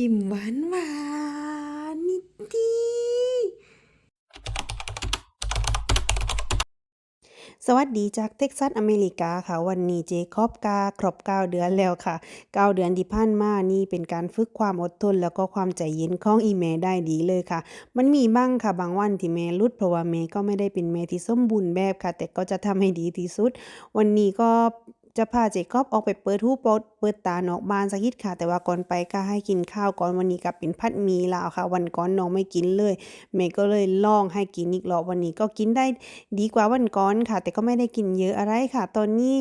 ยิ้มหวานหวานนิดดีสวัสดีจากเท็กซัสอเมริกาค่ะ วันนี้เจคอบกาครบ9เดือนแล้วค่ะ 9 เดือนที่ผ่านมานี่เป็นการฝึกความอดทน แล้วก็ความใจเย็นของอีแม่ได้ดีเลยค่ะ มันมีบ้างค่ะบางวันที่แม่หลุดเพราะว่าแม่ก็ไม่ได้เป็นแม่ที่สมบูรณ์แบบค่ะ แต่ก็จะทำให้ดีที่สุด วันนี้ก็ จะพาเจคอบออกไปเปิดหูเปิดเปิดตานอกบ้านสักนิดค่ะ แต่ว่าก่อนไปก็ให้กินข้าวก่อนวันนี้ก็เป็นผัดมีลาวค่ะ วันก่อนน้องไม่กินเลยแม่ก็เลยลองให้กินอีกรอบวันนี้ก็กินได้ดีกว่าวันก่อนค่ะ แต่ก็ไม่ได้กินเยอะอะไรค่ะ ตอนนี้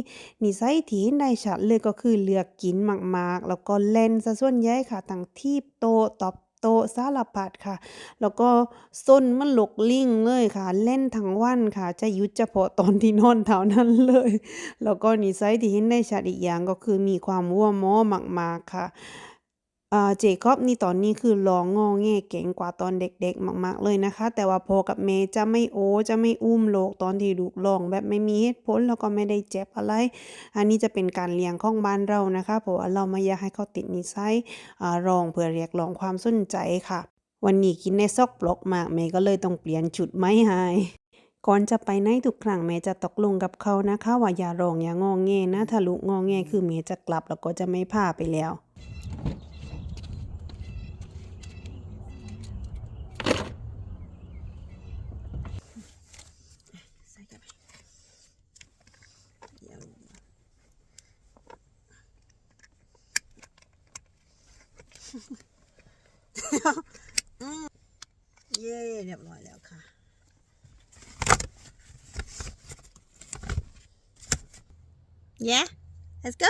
นิสัยที่ได้ชัดเลยก็คือเลือกกินมากๆ แล้วก็เล่นซะส่วนใหญ่ค่ะทั้งทีบโตตอบ โตสารพัดค่ะ แล้วก็ซนมันหลกลิงเลยค่ะ เล่นทั้งวันค่ะ จะยุดเฉพาะตอนที่นอนเท่านั้นเลย แล้วก็นิสัยที่เห็นได้ชัดอีกอย่างก็คือมีความวัวม้อมากๆค่ะ เจคอบนี่ตอนนี้คือร้องงอแงเก่งกว่าตอนเด็กๆ มาก ๆ เลยนะคะ แต่ว่าพ่อกับแม่จะไม่โอ้จะไม่อุ้มโลกตอนที่ลูกร้องแบบไม่มีเหตุผลแล้วก็ไม่ได้เจ็บอะไร อันนี้จะเป็นการเลี้ยงของบ้านเรานะคะ เพราะว่าเราไม่อยากให้เขาติดนิสัยร้องเพื่อเรียกร้องความสนใจค่ะ วันนี้กินในซอกปลอกมากแม่ก็เลยต้องเปลี่ยนชุดไม้ให้ก่อนจะไปไหนทุกครั้งแม่จะตกลงกับเขานะคะว่าอย่าร้องอย่างอแงนะถ้าลูกงอแงคือแม่จะกลับแล้วก็จะไม่พาไปแล้ว ใส่กันไปเดี๋ยว เย่เรียบร้อยแล้วค่ะ Yeah let's go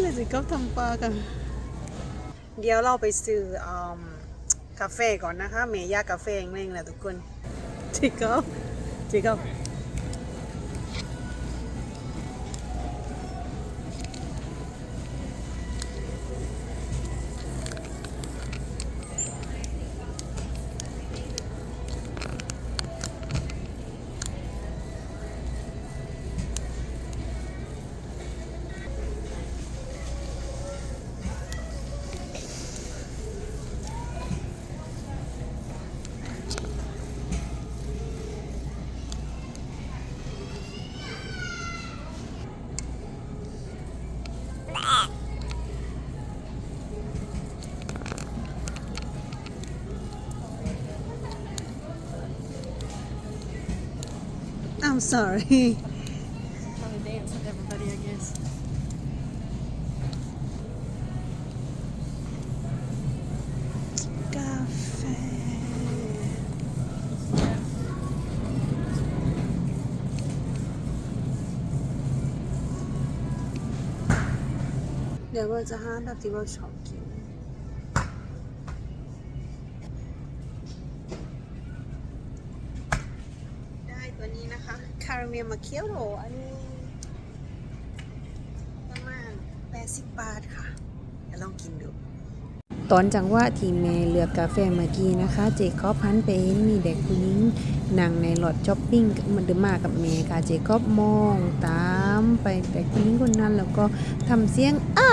เลยสิก็ทำปลากัน เดี๋ยวเราไปซื้ออมกาแฟก่อนนะคะเมย่ากาแฟเองแหละทุกคนจิกอบจิกอบ I'm sorry Have a dance with everybody, I guess. กาแฟเดี๋ย ตัวนี้นะคะคาราเมลมาเคียวโรอันนี้ประมาณ80บาทค่ะเดี๋ยวลองกินดู ตอนจังหวะที่แม่เลือกกาแฟเมื่อกี้นะคะ เจคอบหันไปเห็นมีเด็กผู้หญิงนั่งในรถช้อปปิ้งมันเดินมากับแม่ค่ะเจคอบมองตามไปเด็กผู้หญิงคนนั้นแล้วก็ทำเสียงอ้า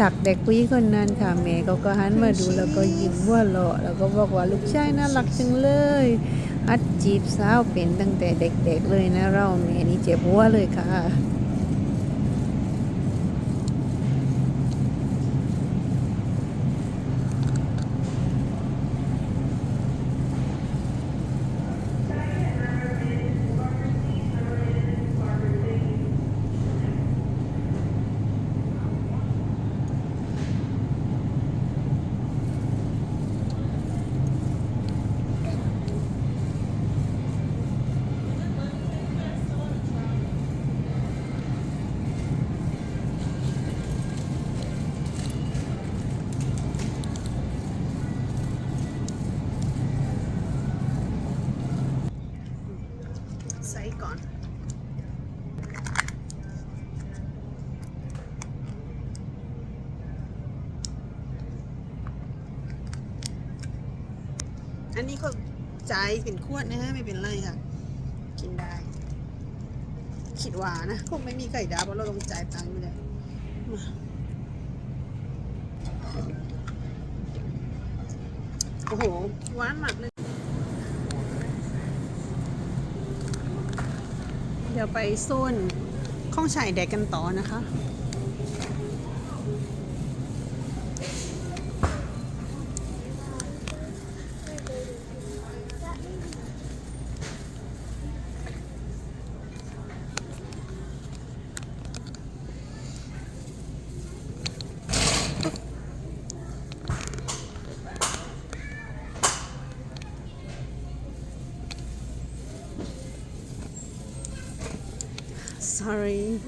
ตักเด็กผู้หญิงคนนั้นค่ะแม่ก็ก็หันมาดูแล้วก็ยิ้มว่าเราะแล้วก็บอกว่าลูกชายน่ารักจังเลย อัดจีบสาวเป็นตั้งแต่เด็กๆเลยนะเราแม่นี่เจ็บหัวเลยค่ะ อันนี้ก็จ่ายเป็นขวดนะฮะไม่เป็นไรค่ะ กินได้ คิดว่านะคงไม่มีไก่ดาวเพราะเราต้องจ่ายตังค์อยู่แล้วมาโอ้โหหวานมากเลย เดี๋ยวไปโซนข้องชายแดกกันต่อนะคะ sorry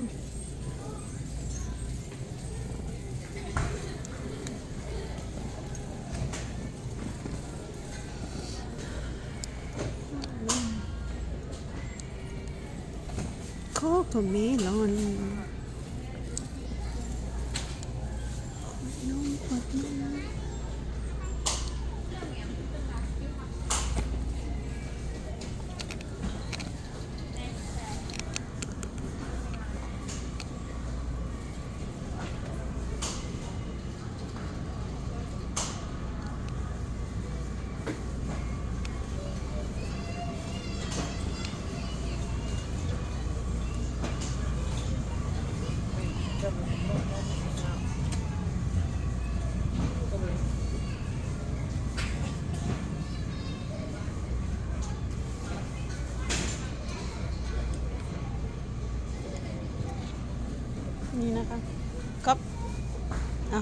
โนี่นะคะก๊อปเอา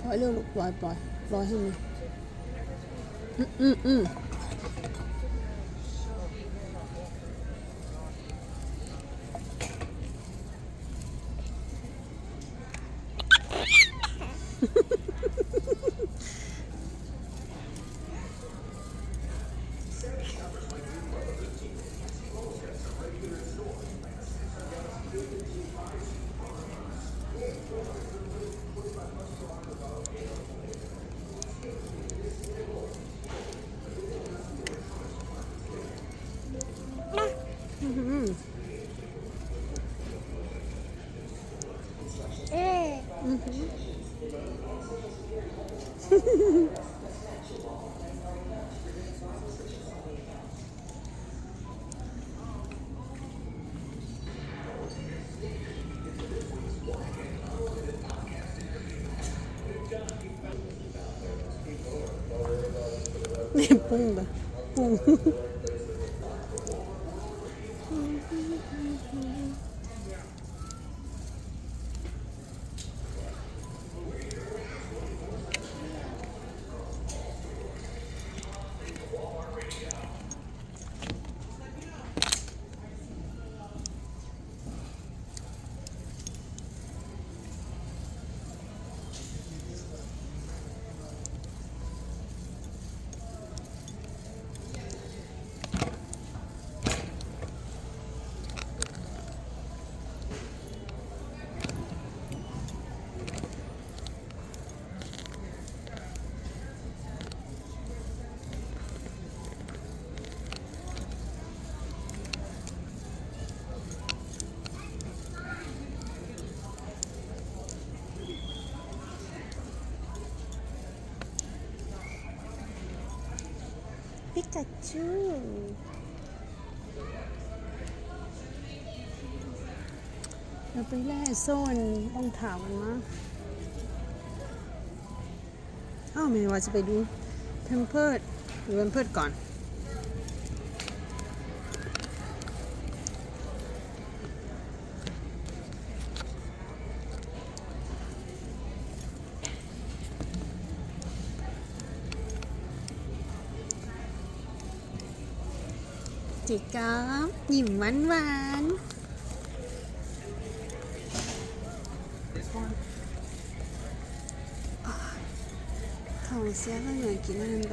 ปล่อยเร็วลูกปล่อยปล่อยปล่อยให้มันอืมอืมอืม นี่พุ่งเปิกาจูเราไปแล่โซนต้องถามกันมะอ้าวไม่ว่าจะไปดูเพมเพิร์ดดูแพมเพิร์ดก่อน จิกอบยิ้มหวานหวานท้องเสียก็เหนื่อยกินนั่นไป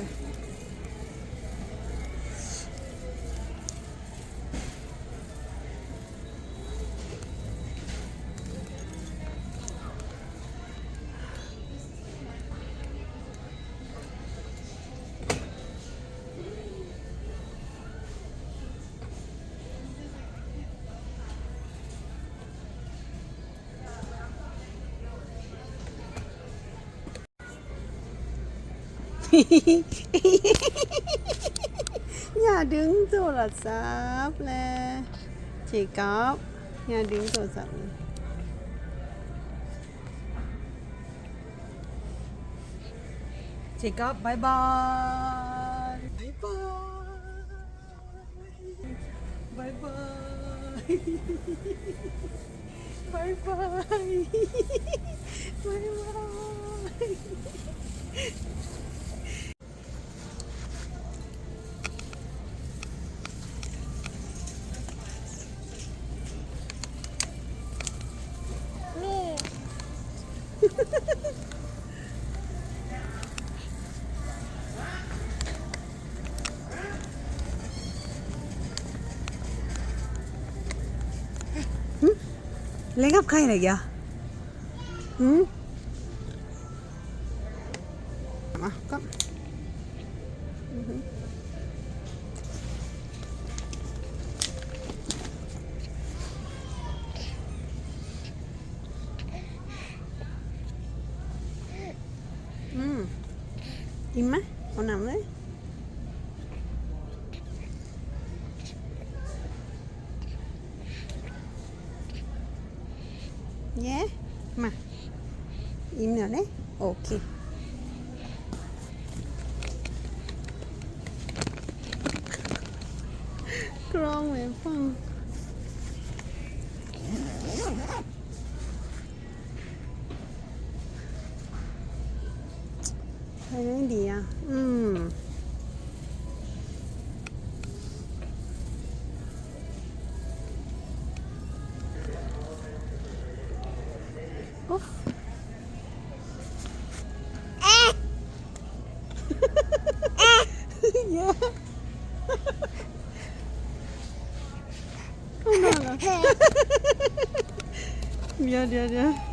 อย่าดึงโทรศัพท์เลยจิกอบอย่าดึงโ lấy gấp khay này kìa ừ. cấp Ừ. Im á. background về phòng thấy cái đi à ừ uhm. Oof. Ah. Eh. ah. yeah. oh no, no. เดี๋ยวเดี๋ยวเดี๋ยว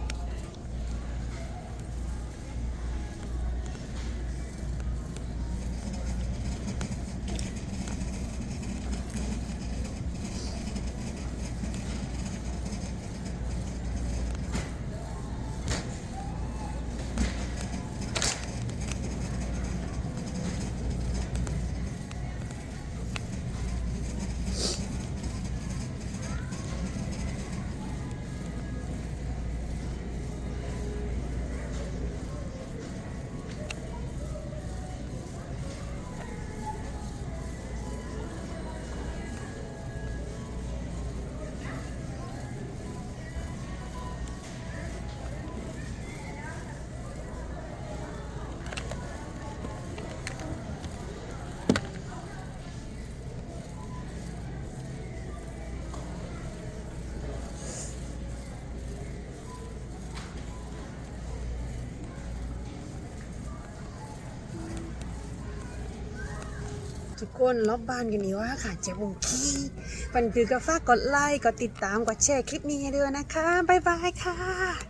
ทุกคนรอบบ้านกันดีว่าค่ะเจ๊บุงกี้ปันคือก็ฝากกดไลค์กดติดตามกดแชร์คลิปนี้ให้ด้วยนะคะ บ๊ายบายค่ะ